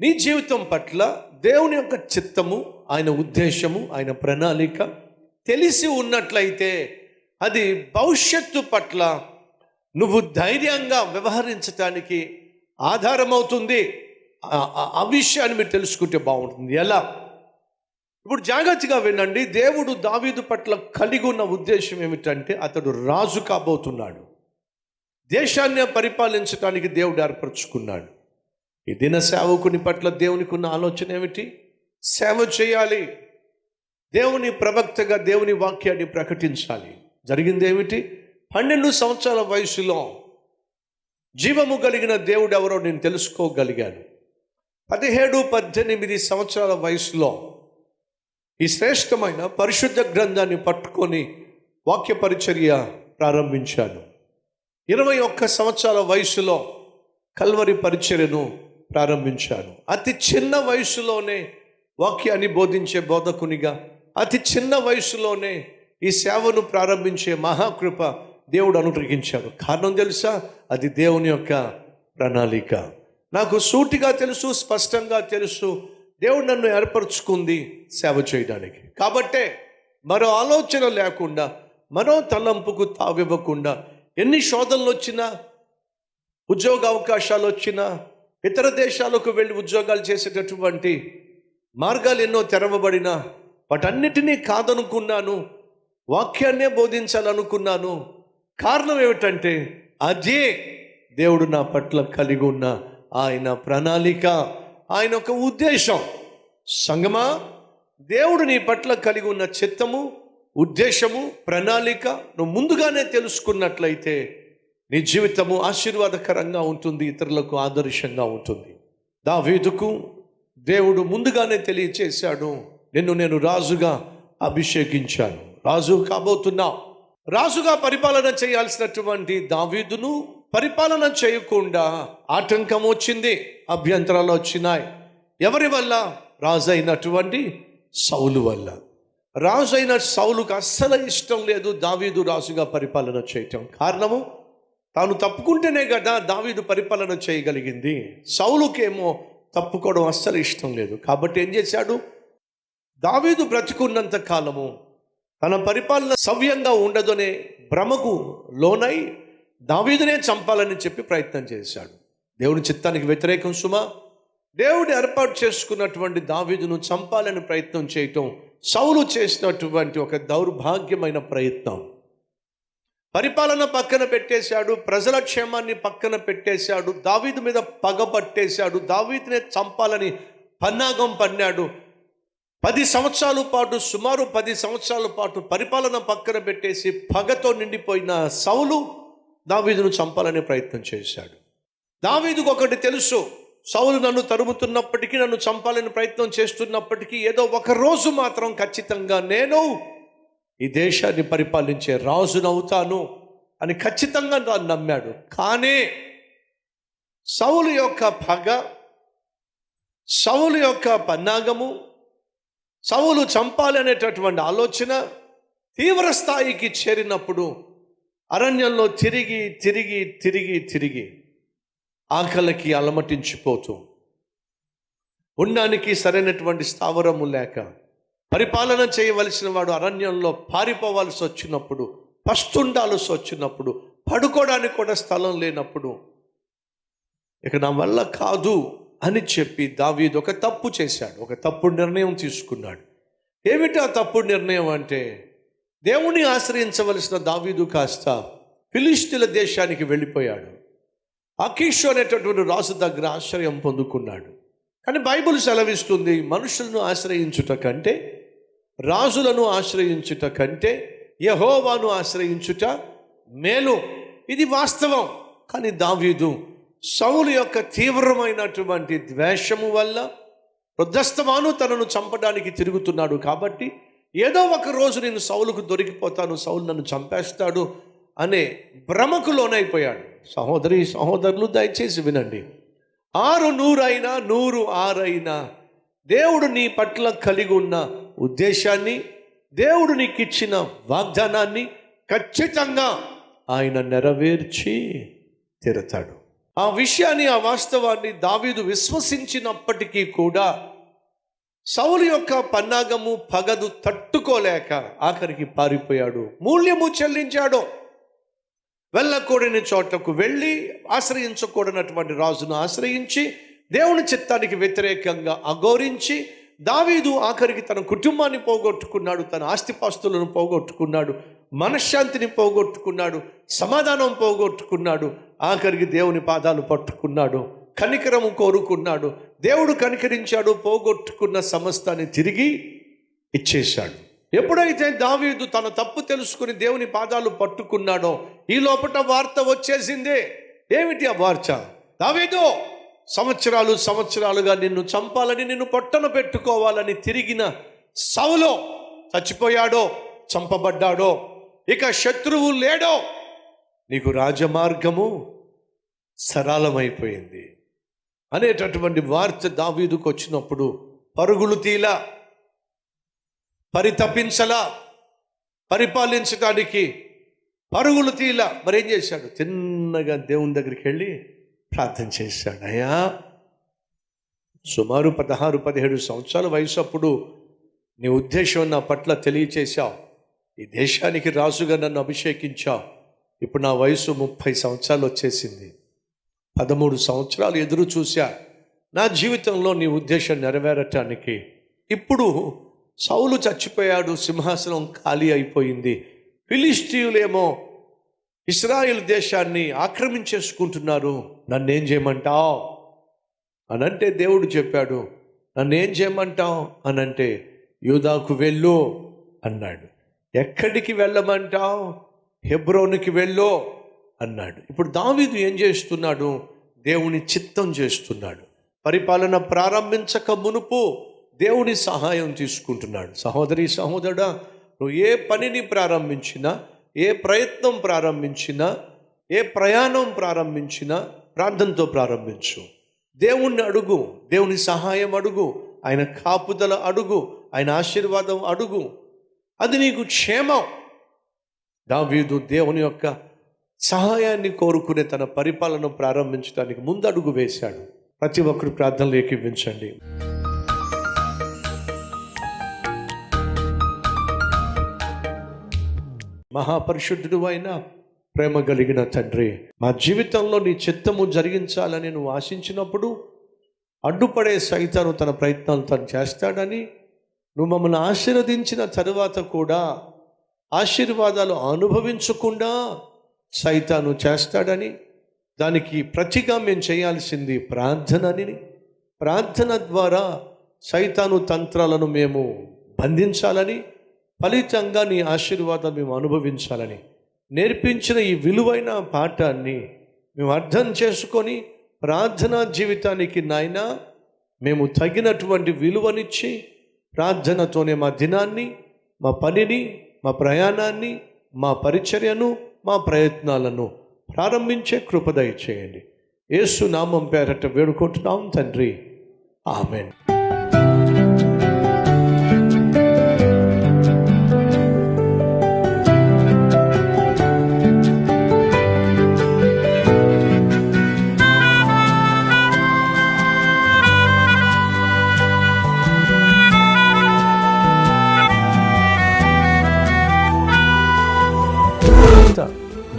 నీ జీవితం పట్ల దేవుని యొక్క చిత్తము ఆయన ఉద్దేశము ఆయన ప్రణాళిక తెలిసి ఉన్నట్లయితే అది భవిష్యత్తు పట్ల నువ్వు ధైర్యంగా వ్యవహరించటానికి ఆధారమవుతుంది. ఆ- విషయాన్ని మీరు తెలుసుకుంటే బాగుంటుంది. ఎలా? ఇప్పుడు జాగ్రత్తగా వినండి. దేవుడు దావీదు పట్ల కలిగి ఉన్న ఉద్దేశం ఏమిటంటే అతడు రాజు కాబోతున్నాడు. దేశాన్ని పరిపాలించడానికి దేవుడు ఏర్పరచుకున్నాడు. ఈ దిన సేవకుని పట్ల దేవునికి ఉన్న ఆలోచన ఏమిటి? సేవ చేయాలి. దేవుని ప్రవక్తగా దేవుని వాక్యాన్ని ప్రకటించాలి. జరిగింది ఏమిటి? పన్నెండు సంవత్సరాల వయసులో జీవము కలిగిన దేవుడు ఎవరో నేను తెలుసుకోగలిగాను. పదిహేడు పద్దెనిమిది సంవత్సరాల వయసులో ఈ శ్రేష్టమైన పరిశుద్ధ గ్రంథాన్ని పట్టుకొని వాక్య పరిచర్య ప్రారంభించాను. ఇరవై ఒక్క సంవత్సరాల వయసులో కల్వరి పరిచర్యను ప్రారంభించాను. అతి చిన్న వయసులోనే వాక్యాన్ని బోధించే బోధకునిగా అతి చిన్న వయసులోనే ఈ సేవను ప్రారంభించే మహాకృప దేవుడు అనుగ్రహించాడు. కారణం తెలుసా? అది దేవుని యొక్క ప్రణాళిక. నాకు సూటిగా తెలుసు స్పష్టంగా తెలుసు. దేవుడు నన్ను ఏర్పరచుకుంది సేవ చేయడానికి. కాబట్టే మరో ఆలోచన లేకుండా మరో తలంపుకు తావివ్వకుండా ఎన్ని శోధనలు వచ్చినా ఉద్యోగ అవకాశాలు వచ్చినా ఇతర దేశాలకు వెళ్ళి ఉద్యోగాలు చేసేటటువంటి మార్గాలు ఎన్నో తెరవబడినా వాటన్నిటినీ కాదనుకున్నాను వాక్యాన్నే బోధించాలనుకున్నాను. కారణం ఏమిటంటే అదే దేవుడు నా పట్ల కలిగి ఉన్న ఆయన ప్రణాళిక ఆయన ఒక ఉద్దేశం. సంగమా దేవుడు నీ పట్ల కలిగి ఉన్న చిత్తము ఉద్దేశము ప్రణాళిక నువ్వు ముందుగానే తెలుసుకున్నట్లయితే నీ జీవితము ఆశీర్వాదకరంగా ఉంటుంది ఇతరులకు ఆదర్శంగా ఉంటుంది. దావీదుకు దేవుడు ముందుగానే తెలియచేశాడు నిన్ను నేను రాజుగా అభిషేకించాను. రాజు కాబోతున్నావు. రాజుగా పరిపాలన చేయాల్సినటువంటి దావీదును పరిపాలన చేయకుండా ఆటంకం వచ్చింది అభ్యంతరాలు వచ్చినాయి. ఎవరి వల్ల? రాజు అయినటువంటి సౌలు వల్ల. రాజు అయిన సౌలుకు అస్సలు ఇష్టం లేదు దావీదు రాజుగా పరిపాలన చేయటం. కారణము? తాను తప్పుకుంటేనే కదా దావీదు పరిపాలన చేయగలిగింది. సౌలుకేమో తప్పుకోవడం అస్సలు ఇష్టం లేదు. కాబట్టి ఏం చేశాడు? దావీదు బ్రతుకున్నంత కాలము తన పరిపాలన సవ్యంగా ఉండదనే భ్రమకు లోనై దావీదునే చంపాలని చెప్పి ప్రయత్నం చేశాడు. దేవుని చిత్తానికి వ్యతిరేకం సుమా. దేవుడు ఏర్పాటు చేసుకున్నటువంటి దావీదును చంపాలని ప్రయత్నం చేయటం సౌలు చేసినటువంటి ఒక దౌర్భాగ్యమైన ప్రయత్నం. పరిపాలన పక్కన పెట్టేశాడు ప్రజల క్షేమాన్ని పక్కన పెట్టేశాడు దావీదు మీద పగ పట్టేశాడు దావీదునే చంపాలని పన్నాగం పన్నాడు. పది సంవత్సరాల పాటు సుమారు పది సంవత్సరాల పాటు పరిపాలన పక్కన పెట్టేసి పగతో నిండిపోయిన సౌలు దావీదును చంపాలనే ప్రయత్నం చేశాడు. దావీదుకు ఒకటి తెలుసు సౌలు నన్ను తరుముతున్నప్పటికీ నన్ను చంపాలని ప్రయత్నం చేస్తున్నప్పటికీ ఏదో ఒక రోజు మాత్రం ఖచ్చితంగా నేను ఈ దేశాన్ని పరిపాలించే రాజునవుతాను అని ఖచ్చితంగా తాను నమ్మాడు. కానీ సౌలు యొక్క పగ సౌలు యొక్క పన్నాగము సౌలు చంపాలి అనేటటువంటి ఆలోచన తీవ్ర స్థాయికి చేరినప్పుడు అరణ్యంలో తిరిగి తిరిగి తిరిగి తిరిగి ఆకలికి అలమటించిపోతూ ఉండడానికి సరైనటువంటి స్థావరము లేక పరిపాలన చేయవలసిన వాడు అరణ్యంలో పారిపోవాల్సి వచ్చినప్పుడు పస్తుండాల్సి వచ్చినప్పుడు పడుకోవడానికి కూడా స్థలం లేనప్పుడు ఇక నా వల్ల కాదు అని చెప్పి దావీదు ఒక తప్పు చేశాడు ఒక తప్పుడు నిర్ణయం తీసుకున్నాడు. ఏమిటి ఆ తప్పుడు నిర్ణయం అంటే? దేవుని ఆశ్రయించవలసిన దావీదు కాస్త ఫిలిస్తీన్ల దేశానికి వెళ్ళిపోయాడు. అకీషు అనేటటువంటి రాజు దగ్గర ఆశ్రయం పొందుకున్నాడు. కానీ బైబిల్ సెలవిస్తుంది మనుషులను ఆశ్రయించుట కంటే రాజులను ఆశ్రయించుట కంటే యహోవాను ఆశ్రయించుట మేలు. ఇది వాస్తవం. కానీ దావీదు సౌలు యొక్క తీవ్రమైనటువంటి ద్వేషము వల్ల వృద్ధస్తమాను తనను చంపడానికి తిరుగుతున్నాడు కాబట్టి ఏదో ఒక రోజు నేను సౌలుకు దొరికిపోతాను సౌలు నన్ను చంపేస్తాడు అనే భ్రమకు లోనైపోయాడు. సహోదరి సహోదరులు దయచేసి వినండి. ఆరు నూరైనా నూరు ఆరైనా దేవుడు నీ పట్ల కలిగి ఉన్న ఉద్దేశాన్ని దేవుడు నీకు ఇచ్చిన వాగ్దానాన్ని ఖచ్చితంగా ఆయన నెరవేర్చి తీరతాడు. ఆ విషయాన్ని ఆ వాస్తవాన్ని దావీదు విశ్వసించినప్పటికీ కూడా సౌలు యొక్క పన్నాగము పగదు తట్టుకోలేక ఆఖరికి పారిపోయాడు. మూల్యము చెల్లించాడు. వెళ్ళకూడని చోట్లకు వెళ్ళి ఆశ్రయించకూడనటువంటి రాజును ఆశ్రయించి దేవుని చిత్తానికి వ్యతిరేకంగా అఘోరించి దావీదు ఆఖరికి తన కుటుంబాన్ని పోగొట్టుకున్నాడు తన ఆస్తిపాస్తులను పోగొట్టుకున్నాడు మనశ్శాంతిని పోగొట్టుకున్నాడు సమాధానం పోగొట్టుకున్నాడు ఆఖరికి దేవుని పాదాలు పట్టుకున్నాడు కనికరము కోరుకున్నాడు దేవుడు కనికరించాడు పోగొట్టుకున్న సమస్తాన్ని తిరిగి ఇచ్చేశాడు. ఎప్పుడైతే దావీదు తన తప్పు తెలుసుకుని దేవుని పాదాలు పట్టుకున్నాడో ఈ లోపల వార్త వచ్చేసిందే. ఏమిటి ఆ వార్త? దావీదు! సంవత్సరాలు సంవత్సరాలుగా నిన్ను చంపాలని నిన్ను పొట్టన పెట్టుకోవాలని తిరిగిన సౌలో చచ్చిపోయాడో చంపబడ్డాడో ఇక శత్రువు లేడో నీకు రాజమార్గము సరళమైపోయింది. అనేటటువంటి వార్త దావీదుకు వచ్చినప్పుడు పరుగులు తీలా పరితపించలా పరిపాలించడానికి పరుగులు తీలా. మరేం చేశాడు? తిన్నగా దేవుని దగ్గరికి వెళ్ళి ప్రార్థన చేశాడు. అయ్యా సుమారు పదహారు పదిహేడు సంవత్సరాల వయసు అప్పుడు నీ ఉద్దేశం నా పట్ల తెలియచేశావు. ఈ దేశానికి రాజుగా నన్ను అభిషేకించావు. ఇప్పుడు నా వయసు ముప్పై సంవత్సరాలు వచ్చేసింది. పదమూడు సంవత్సరాలు ఎదురు చూశా. నా జీవితంలో నీ ఉద్దేశం నెరవేరటానికి. ఇప్పుడు సౌలు చచ్చిపోయాడు సింహాసనం ఖాళీ అయిపోయింది. ఫిలిస్టీయులేమో ఇస్రాయేల్ దేశాన్ని ఆక్రమించేసుకుంటున్నారు నన్నేం చేయమంటావు? అనంటే దేవుడు చెప్పాడు నన్నేం చేయమంటావు? అనంటే యూదాకు వెళ్ళు అన్నాడు. ఎక్కడికి వెళ్ళమంటావు? హెబ్రోనికి వెళ్ళు అన్నాడు. ఇప్పుడు దావీదు ఏం చేస్తున్నాడు? దేవుని చిత్తం చేస్తున్నాడు. పరిపాలన ప్రారంభించక మునుపు దేవుని సహాయం తీసుకుంటున్నాడు. సహోదరి సహోదరుడా నువ్వు ఏ పనిని ప్రారంభించినా ఏ ప్రయత్నం ప్రారంభించినా ఏ ప్రయాణం ప్రారంభించినా ప్రార్థనతో ప్రారంభించు. దేవుణ్ణి అడుగు దేవుని సహాయం అడుగు ఆయన కాపుదల అడుగు ఆయన ఆశీర్వాదం అడుగు. అది నీకు క్షేమం. దావీదు దేవుని యొక్క సహాయాన్ని కోరుకునే తన పరిపాలన ప్రారంభించడానికి ముందడుగు వేశాడు. ప్రతి ఒక్కరు ప్రార్థనలు ఏకీవించండి. మహాపరిశుద్ధుడు అయిన ప్రేమ కలిగిన తండ్రి మా జీవితంలో నీ చిత్తము జరిగించాలని నువ్వు ఆశించినప్పుడు అడ్డుపడే సైతాను తన ప్రయత్నాలు తను చేస్తాడని నువ్వు మమ్మల్ని ఆశీర్వదించిన తరువాత కూడా ఆశీర్వాదాలు అనుభవించకుండా సైతాను చేస్తాడని దానికి ప్రతిగా మేము చేయాల్సింది ప్రార్థనని ప్రార్థన ద్వారా సైతాను తంత్రాలను మేము బంధించాలని ఫలితంగా నీ ఆశీర్వాదం మేము అనుభవించాలని నేర్పించిన ఈ విలువైన పాఠాన్ని మేము అర్థం చేసుకొని ప్రార్థనా జీవితానికి నాయన మేము తగినటువంటి విలువనిచ్చి ప్రార్థనతోనే మా దినాన్ని మా పనిని మా ప్రయాణాన్ని మా పరిచర్యను మా ప్రయత్నాలను ప్రారంభించే కృపదయ చేయండి. యేసు నామం పేరట వేడుకుంటున్నాం తండ్రి. ఆమెన్.